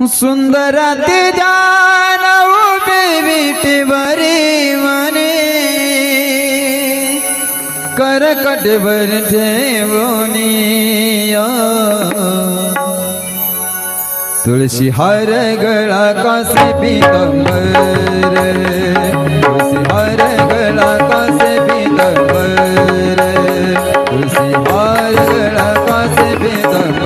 सुंदर ते जान बेबी बरी मने करकट बर तुलसी तुळशी हर गळा कासे पितंबर तुळशी हर गळा कासे पितंबर तुलसी हर गळा कासे पितंबर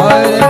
Hare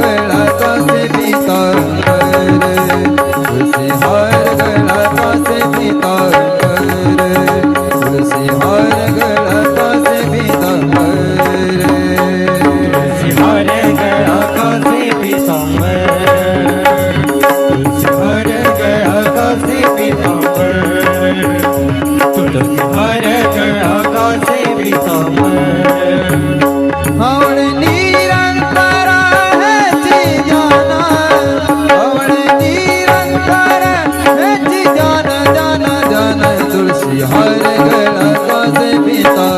तुलसी हरे गणपति पिता